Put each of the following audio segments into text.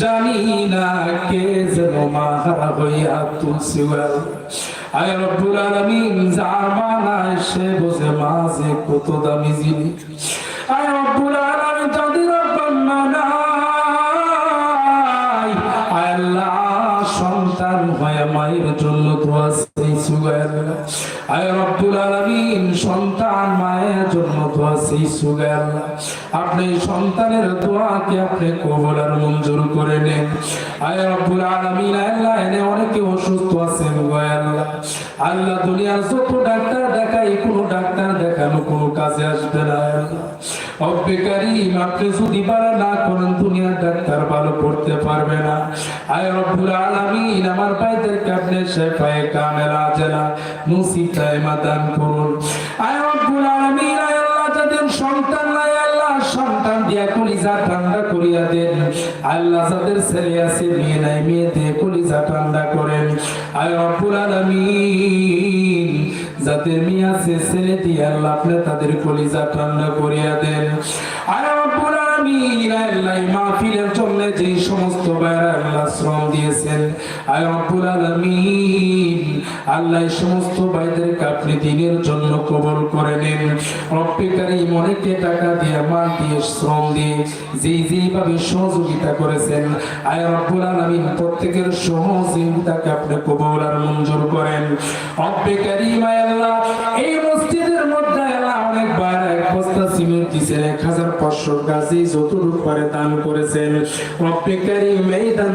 জানি না কে যেন মাহারা হইয়া তুলছি আয় রব্বুল আলামিন জামানায় সে বোঝে মাঝে কত দামি জিনিস। আয় রব্বুল সন্তান মায়ের জন্য দোয়া চাইছু আল্লাহ। আপনি সন্তানের দোয়াকে আপনি কবুল আর মঞ্জুর করে নেন। আয় রব্বুল আলামিন, আল্লাহ এনে অনেকে অসুস্থ আছেন গো আল্লাহ। আল্লাহ দুনিয়ার যত ডাক্তার দেখাই কোন ডাক্তার দেখানো কোনো কাজে আসবে না রব্বে আপনি যদি পারা না করেন, দুনিয়ার ডাক্তার ভালো করতে পারবে না। আয় রব্বুল আলামিন, আমার ভাইদেরকে আপনি শেফায়ে কামেল আজলা মুসিকায়ে মাদান করুন। আয় দিয়া কলিজা ঠান্ডা করিয়া দেন, আল্লাহ যাদের ছেলে আছে, মেয়ে ঠান্ডা করেন। আয় রব্বুল আলামিন, যাদের মেয়ে আছে, ছেলে দিয়ে তাদের কলিজা ঠান্ডা করিয়া দেন। আয় রব্বুল আল্লাহ মাহফিলের জন্য যে সমস্ত ভাইরা আল্লাহ শ্রম দিয়েছেন। আয় রব্বুল আলামিন আল্লাহ সমস্ত ভাইদেরকে আপনি দিনের জন্য কবল করে নেন। রব্বে কারীম অনেকে টাকা দিয়ে, মাল দিয়ে, শ্রম দিয়ে যেই যেইভাবে সহযোগিতা করেছেন, আয় রব্বুল আলামিন প্রত্যেকের সহযোগিতাকে আপনি কবল আর মঞ্জুর করেন। আয় আল্লাহ, এই মসজিদের মধ্যে আল্লাহ, অনেক পারে দান করেছেন। রব্বে মেয়ে দান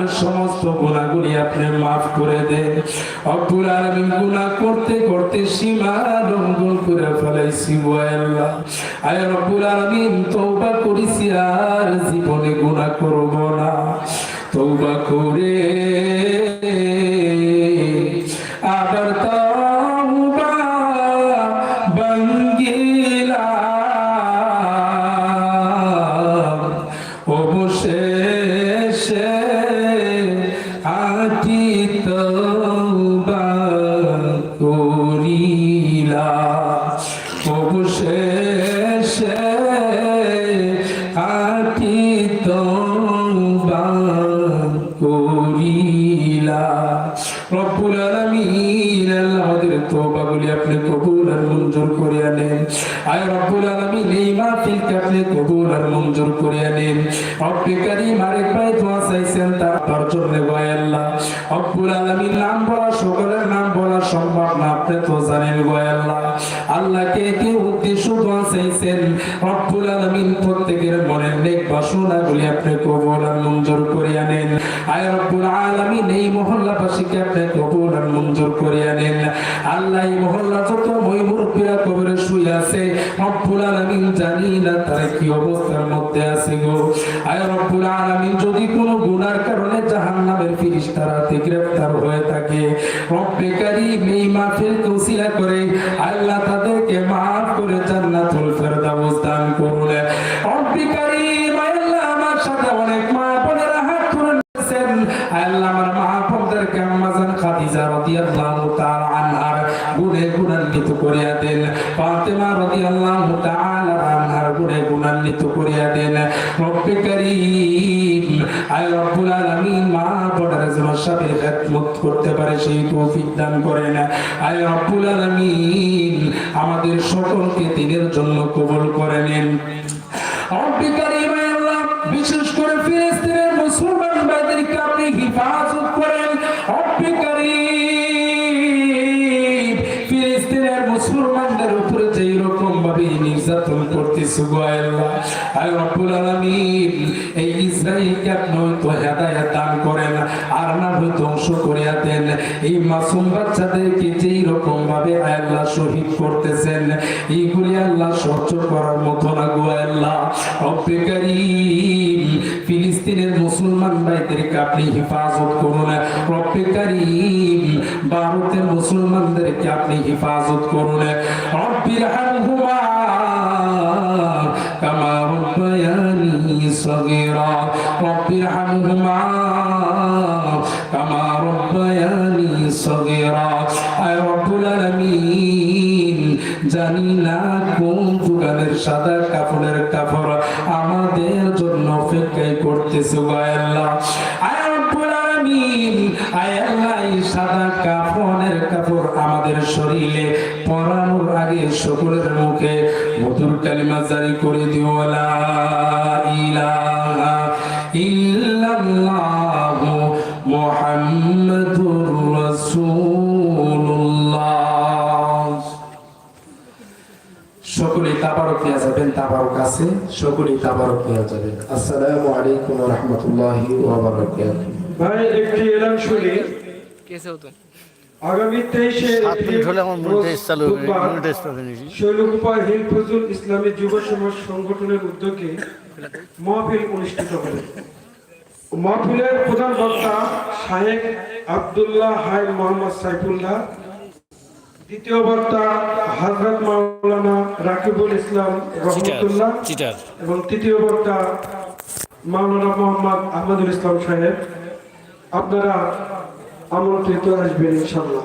আমাদের সমস্ত গুণাগুলি আপনি মাফ করে দেন। আলামিন গুণা করতে করতে সীমা লঙ্ঘন করে ফেলাইছি আল্লাহ আয় রব্বুল তওবা করিছি আর জীবনে গুণা করব না। তৌবা করে অবশেষে আটি তওবা করিলা। রব্বুল আলামিন আল্লাহ তওবাগুলি আপনি কবুল আর মঞ্জুর করে নেন আয় রব্বুল আলামিন, এই মাহফিলকে আপনি কবুল আর মঞ্জুর করে নেন রব্বে কারীম আরেক দোয়া চাইছেন, তার তার জন্য আল্লাহ। রব্বুল আলামিন, নাম বলা সকলের নাম বলা সম্ভব না, আপনি তো জানেন গো আল্লাহ। আল্লাহকে কি উদ্দেশ্য দোয়া চাইছেন? রব্বুল আলামিন, প্রত্যেকের মনের নেক বাসনাগুলি আপনি কবুল আর মঞ্জুর করে নেন আয় রব্বুল আলামিন, এই মহল্লাবাসীকে আপনি কবুল আর মঞ্জুর করে নেন আল্লাহ মহল্লা যত মই কবরে শুয়ে আছে, রব্বুল আলামিন জানি না তারা কি অবস্থার মধ্যে আছে গো। আয় রব্বুল আলামিন, যদি কোনো গুনার কারণে জাহান্নামের ফেরেশতারাতে গ্রেফতার হয়ে থাকে, রব্বে কারীম এই কৌশিলা করে, আল্লাহ তাদেরকে maaf করে জান্নাতুল ফেরদাউস দান করুন। গুণান্বিত করিয়া দেন। রব্বে কারীম আয় রব্বুল আলামিন মা যেন সবে খেদমত করতে পারে, সেই তৌফিক দান করেন। আয় রব্বুল আলামিন আমাদের সকলকে দিনের জন্য কবুল করে নেন রব্বে কারীম বিশেষ করে ফিলিস্তিনের মুসলমান ভাইদেরকে আপনি হিফাজত করেন। রব্বে কারীম, ফিলিস্তিনের মুসলমানদের উপরে যেই রকম নির্যাতন করতেছে গো আল্লাহ আয় রব্বুল আলামিন এই ইসরাইলকে আপনি হয়তো হেদায়েত দান করেন, আর না হয় ধ্বংস করিয়া দেন। এই মাসুম বাচ্চাদেরকে যেই রকম ভাবে আল্লাহ শহীদ করতেছেন, এইগুলি আল্লাহ সহ্য করার মতো না গো আল্লাহ। রব্বে কারীম, ফিলিস্তিনের মুসলমান ভাইদেরকে আপনি হেফাজত করুন। রব্বে কারীম, ভারতের মুসলমানদেরকে আপনি হেফাজত করুন। রব্বির হামহুমা সগীরা রব্বির হামহুমা কামা রব্বায়ানি সগীরা আয় রব্বুল আলামিন জানি না কোন যুগানের সাদা কাপড়ের কাপড় আমাদের জন্য অপেক্ষায় করতেছে আয় আয় সাদা কাফনের কাপড় আমাদের শরীরে পরানোর আগে সকলের মুখে মধুর কালিমা জারি করে দিও সকলেই তাবারক নিয়ে যাবেন তাবারক আছে সকলেই তাবারক নিয়ে যাবেন। আসসালামু আলাইকুম ওয়া ভাই একটি এলান আগামী তেইশে শৈলকুপা ইসলামী যুব সমাজ সংগঠনের উদ্যোগে মহফিল অনুষ্ঠিত হবে। মহফিলের প্রধান বক্তা শাহেক আব্দুল্লাহ হাই মোহাম্মদ সাইফুল্লাহ দ্বিতীয় বক্তা হযরত মাওলানা রাকিবুল ইসলাম রহমতুল্লাহ এবং তৃতীয় বক্তা মাওলানা মোহাম্মদ আহমদুল ইসলাম সাহেব। আপনারা আমন্ত্রিত আসবেন ইনশাল্লাহ